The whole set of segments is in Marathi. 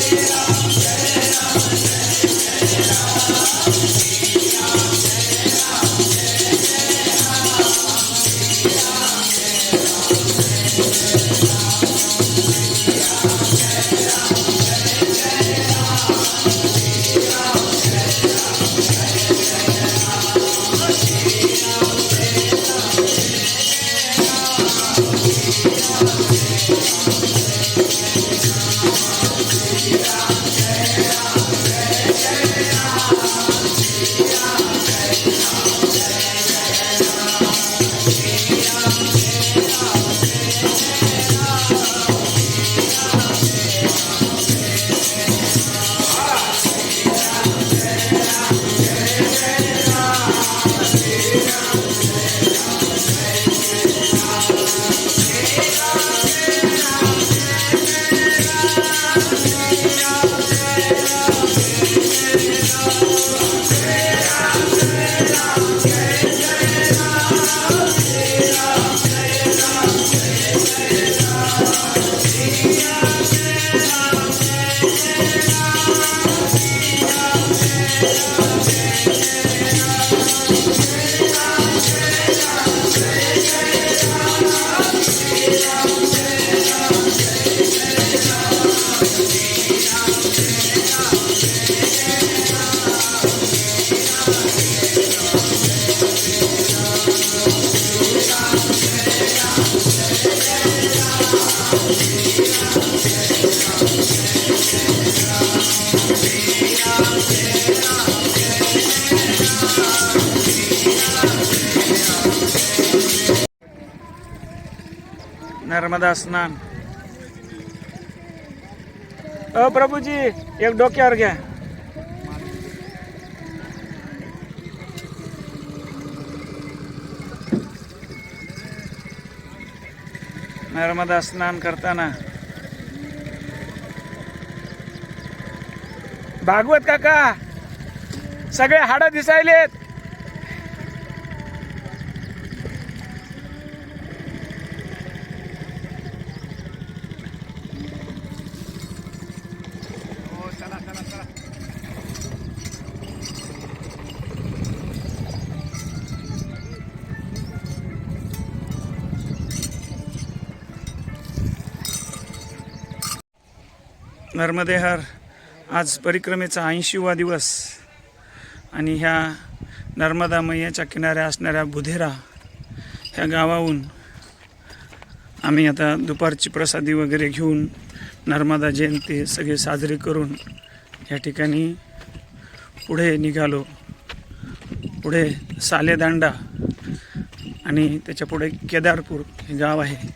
Yeah. नर्मदा स्नान. अ प्रभूजी एक डोक्यावर घ्या. नर्मदा स्नान करताना. भागवत काका सगळे हाडं दिसायलेत. नर्मदेहर आज परिक्रमेचा ऐंशीवा दिवस. आणि ह्या नर्मदा मैयाच्या किनाऱ्या असणाऱ्या बुधेरा ह्या गावाहून आम्ही आता दुपारची प्रसादी वगैरे घेऊन नर्मदा जयंती सगळे साजरे करून या ठिकाणी पुढे निघालो. पुढे सालेदांडा आणि त्याच्या पुढे केदारपूर हे गाव आहे.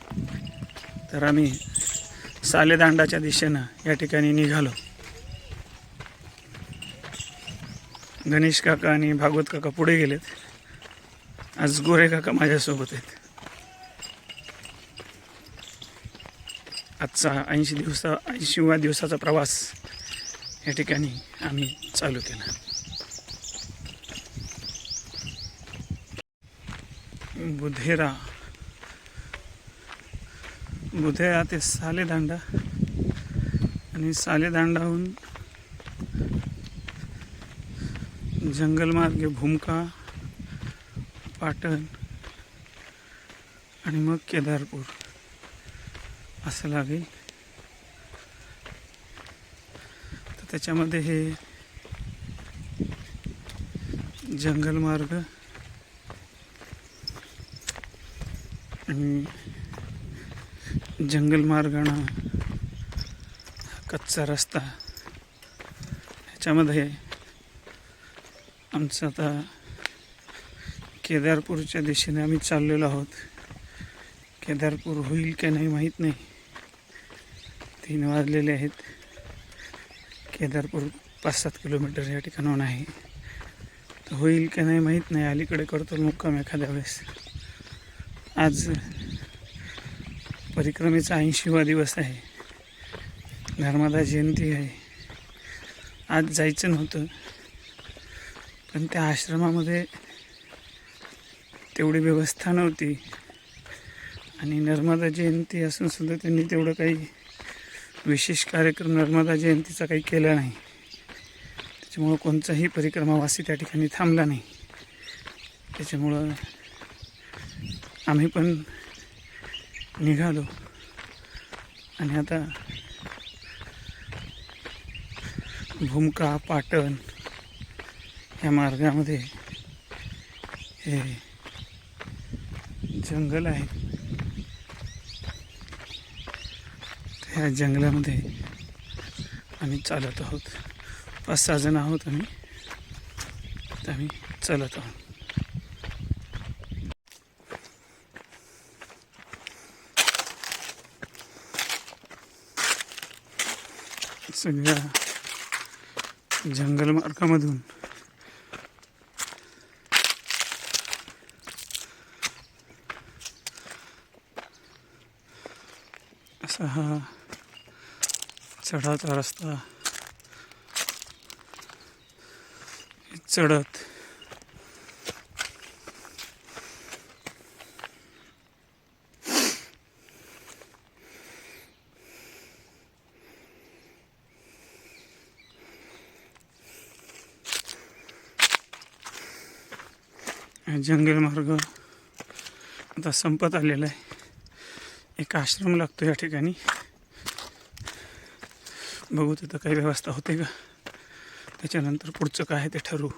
तर आम्ही सालेदांडाच्या दिशेनं या ठिकाणी निघालो. गणेश काका आणि भागवत काका पुढे गेलेत. आज गोरे काका माझ्यासोबत आहेत. आजचा ऐंशी दिवसा ऐंशीव्या दिवसाचा प्रवास या ठिकाणी आम्ही चालू केला. बुधेरा. बुधेरा ते सालेदांडा. आणि सालेदांडाहून जंगलमार्गे भूमका पाटण आणि मग केदारपूर. असं लागेल तर त्याच्यामध्ये हे जंगलमार्ग आणि जंगलमार्गानं कच्चा रस्ता. ह्याच्यामध्ये आमचं आता केदारपूरच्या दिशेने आम्ही चाललेलो आहोत. केदारपूर होईल का नाही माहीत नाही. तीन वाजलेले आहेत. केदारपूर पाच सात किलोमीटर या ठिकाणाहून आहे. तर होईल का नाही माहीत नाही. अलीकडे करतो मुक्काम एखाद्या वेळेस. आज परिक्रमेचा ऐंशीवा दिवस आहे. धर्मादा जयंती आहे. आज जायचं नव्हतं. पण त्या आश्रमामध्ये तेवढी व्यवस्था नव्हती. आणि नर्मदा जयंती असून सुद्धा त्यांनी तेवढं काही विशेष कार्यक्रम नर्मदा जयंतीचा काही केला नाही. त्याच्यामुळं कोणताही परिक्रमावासी त्या ठिकाणी थांबला नाही. त्याच्यामुळं आम्ही पण निघालो. आणि आता भूमका पाटण ह्या मार्गामध्ये हे जंगल आहे. ह्या जंगलामध्ये आम्ही चालत आहोत. पाच सहा जण आहोत आम्ही. तर आम्ही चालत आहोत. सगळ्या जंगल मार्गामधून असा हा चढाचा रस्ता. चढत. जंगल मार्ग आता संपत आलेला आहे. एक आश्रम लागतो या ठिकाणी. बघू तिथं काही व्यवस्था होते का? त्याच्यानंतर पुढचं काय आहे ते ठरवू.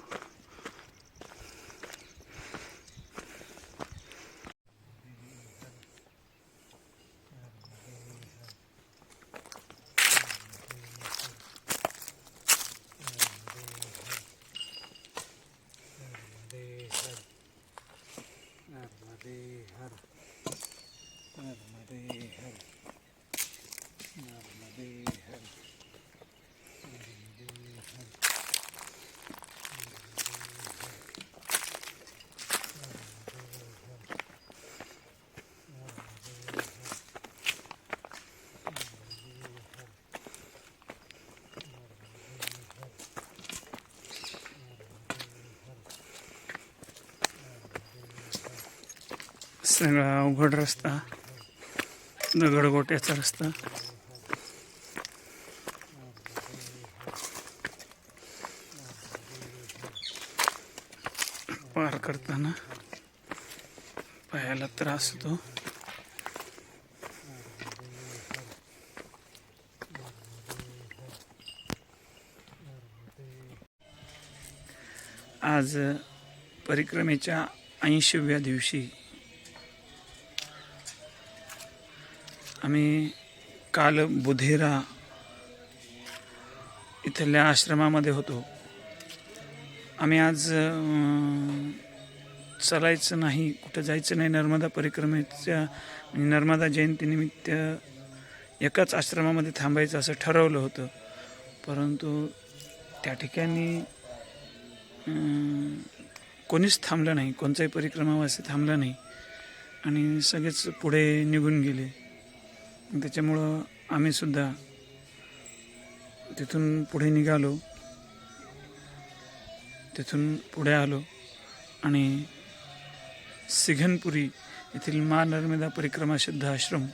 सगळा अवघड रस्ता. दगडगोट्याचा रस्ता. पार करताना पायाला त्रास होतो. आज परिक्रमेच्या ऐंशीव्या दिवशी आम्ही काल बुधेरा इथल्या आश्रमामध्ये होतो. आम्ही आज चलायचं चालायचं नाही कुठं जायचं नाही नर्मदा परिक्रमेच्या म्हणजे नर्मदा जयंतीनिमित्त एकाच आश्रमामध्ये थांबायचं असं ठरवलं होतं. परंतु त्या ठिकाणी कोणीच थांबलं नाही कोणचाही परिक्रमावासी थांबला नाही. आणि सगळेच पुढे निघून गेले. त्याच्यामुळं आम्हीसुद्धा तिथून पुढे निघालो. तिथून पुढे आलो आणि सिघनपुरी येथील मा नर्मदा परिक्रमा सिद्ध आश्रम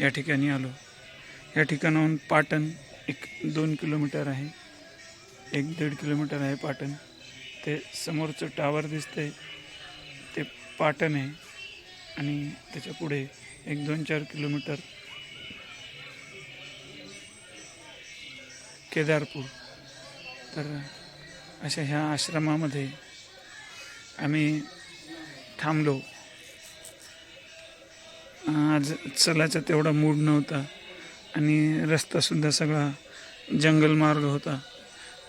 या ठिकाणी आलो. या ठिकाणाहून पाटण एक दोन किलोमीटर आहे. एक दीड किलोमीटर आहे पाटण. ते समोरचं टावर दिसतंय. ते पाटण आहे आणि त्याच्या पुढे एक दोन चार किलोमीटर केदारपूर. तर अशा ह्या आश्रमामध्ये आम्ही थांबलो. आज चलायचा तेवढा मूड नव्हता आणि रस्तासुद्धा सगळा जंगल मार्ग होता.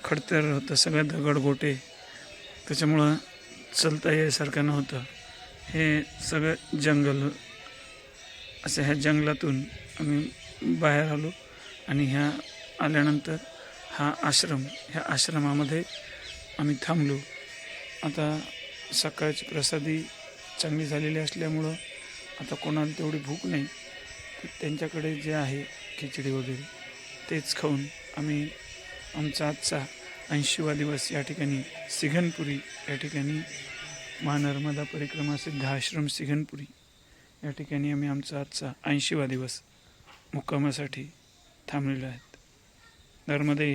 खडतर होतं सगळं दगड गोटे त्याच्यामुळं चलता यायसारखं नव्हतं. हे सगळं जंगल. असं ह्या जंगलातून आम्ही बाहेर आलो आणि ह्या आल्यानंतर हा आश्रम ह्या आश्रमामध्ये आम्ही थांबलो. आता सकाळची प्रसादी चांगली झालेली असल्यामुळं आता कोणाला तेवढी भूक नाही. त्यांच्याकडे जे आहे खिचडी वगैरे तेच खाऊन आम्ही आमचा आजचा ऐंशीवा दिवस या ठिकाणी सिघनपुरी या ठिकाणी महानर्मदा परिक्रमा सिद्ध आश्रम सिघनपुरी या ठिकाणी आम्ही आमचा आजचा ऐंशीवा दिवस मुक्कामासाठी थांबलेलो आहे. नर्मदे